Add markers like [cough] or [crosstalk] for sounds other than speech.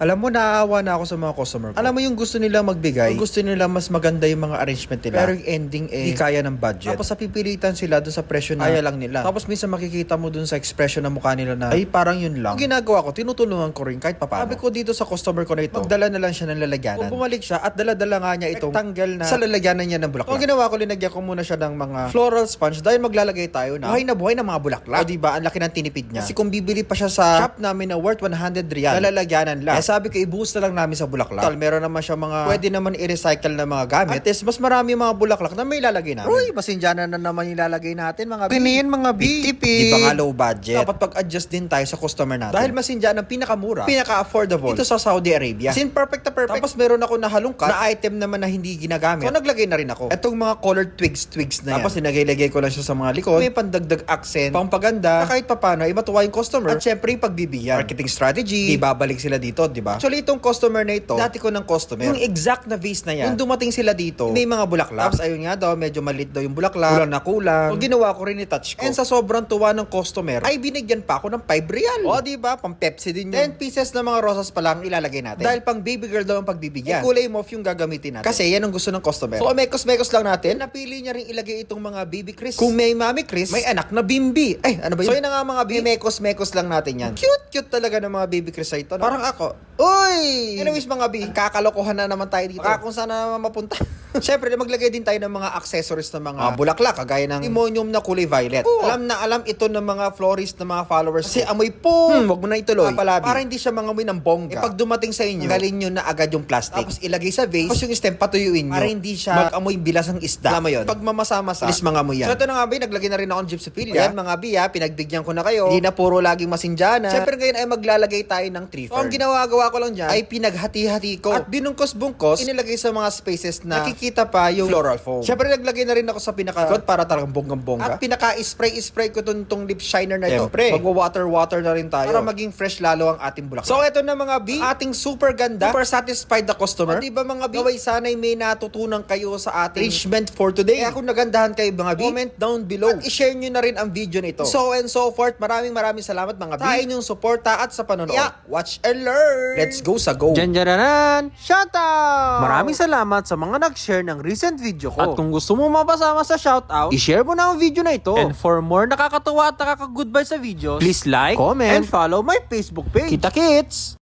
Alam mo, naaawa na ako sa mga customer ko. Alam mo yung gusto nila magbigay, yung gusto nila mas maganda yung mga arrangement nila. Pero yung ending eh, di kaya ng budget. Tapos napipilitan sila dun sa presyo na kaya lang nila. Tapos minsan makikita mo dun sa expression ng mukha nila na, ay parang yun lang. Ang ginagawa ko, tinutulungan ko rin kahit papaano. Sabi ko dito sa customer ko na ito, magdala na lang siya ng lalagyanan. Kung bumalik siya at dala-dala nga niya itong tanggal na sa lalagyanan niya ng bulaklak. Ang ginawa ko, linagyan ko muna siya ng mga floral sponge dahil maglalagay tayo na buhay na buhay ng mga bulaklak. O diba, ang laki ng tinipid niya. Kasi kung bibili pa siya sa shop namin na worth 100 riyal, na lalagyanan lang. Eh sabi ko, i-boost na lang namin sa bulaklak. Tal, meron naman siya mga pwede naman i-recycle na mga gamit. At least, mas marami mga bulaklak na may ilalagay namin. Uy, masinjana na naman ilalagay natin mga Piniin mga B. Di ba nga low budget? Dapat pag-adjust din tayo sa customer natin. Dahil masinjana ang pinakamura, pinaka-affordable dito sa Saudi Arabia. Sin perfect na perfect. Tapos meron ako na halongkat na item naman na hindi ginagamit. So naglagay na rin ako. Etong mga colored twigs twigs na yan. Tapos sinagay-lagay ko lang siya sa mga likod. May pandagdag accent, pampaganda, na kahit papano ay matuwa yung customer. At syempre yung pagbibigyan. Marketing strategy, di babalik sila dito, di ba? Actually itong customer na ito, dati ko ng customer. Yung exact na vase na yan. Yung dumating sila dito, may mga bulaklak. Tapos ayun nga daw, medyo malit daw yung bulaklak. Kulang na kulang. O ginawa ko rin i-touch ko. And sa sobrang tuwa ng customer, ay binigyan pa ako ng 5 real. O di ba? Pang Pepsi din yun. 10 pieces na mga rosas pa lang ilalagay natin. Dahil pang baby girl daw ang pagbibigyan. Eh, kulay mauve yung gagamitin natin. Kasi yan ang gusto ng customer. So mekos-mekos lang natin. Napili niya rin ilagay itong mga baby Chris. Kung may mami Chris, may anak na bimbi. Ay, ano ba yun? So yun na nga mga baby. Mekos-mekos lang natin yan. Cute-cute talaga ng mga baby Chris ito. No? Parang ako. Uy! Anyways mga bi, kakalokohan na naman tayo dito. Baka kung saan na naman mapunta. [laughs] Siyempre, maglagay din tayo ng mga accessories ng mga bulaklak, kagaya ng imonium na kulay violet. Alam na alam ito ng mga florist ng mga followers. Kasi amoy po. Hmm, wag mo na ituloy. Papalabi. Para hindi siya mangamoy ng bongga. Eh, pag dumating sa inyo, galin nyo na agad yung plastic. Tapos ilagay sa vase. Tapos yung stem patuyuin nyo. Para hindi siya mag-amoy bilas ng isda. Alam mo yun? Pag mamasa-masa, alis mga amoy yan. So ito na nga ba, naglagay na rin ako ng gypsophilia. Ayan mga bi, ha, pinagbigyan ko na kayo. Hindi na puro laging masinjana. Siyempre ngayon ay maglalagay tayo ng tree. So, ang ginawa-gawa ko lang dyan ay pinaghati-hati ko. At binungkos-bungkos, inilagay sa mga spaces na nakikita pa yung floral foam. Siyempre naglag na rin ako sa pinaka para talagang bonggang-bongga. At pinaka-spray-spray ko tong, tong lip shiner na ito. Siyempre, magwa-water-water na rin tayo. Para maging fresh lalo ang ating bulaklak. So ito na mga B, ating super ganda, super satisfied na customer. O, di ba mga B, naway sana'y may natutunan kayo sa ating arrangement for today. Kaya kung nagandahan kayo mga B, comment down below. At i-share nyo na rin ang video nito. So and so forth. Maraming maraming salamat mga B. Sa inyong suporta at sa panonood. Yeah, watch and learn. Let's go sa go. Janjaranan! Shoutout! Maraming salamat sa mga nag-share ng recent video ko. At kung gusto mo mapasama sa shoutout, i-share mo na ang video na ito. And for more nakakatawa at nakaka-goodbye sa videos, please like, comment, and follow my Facebook page. Kita kits!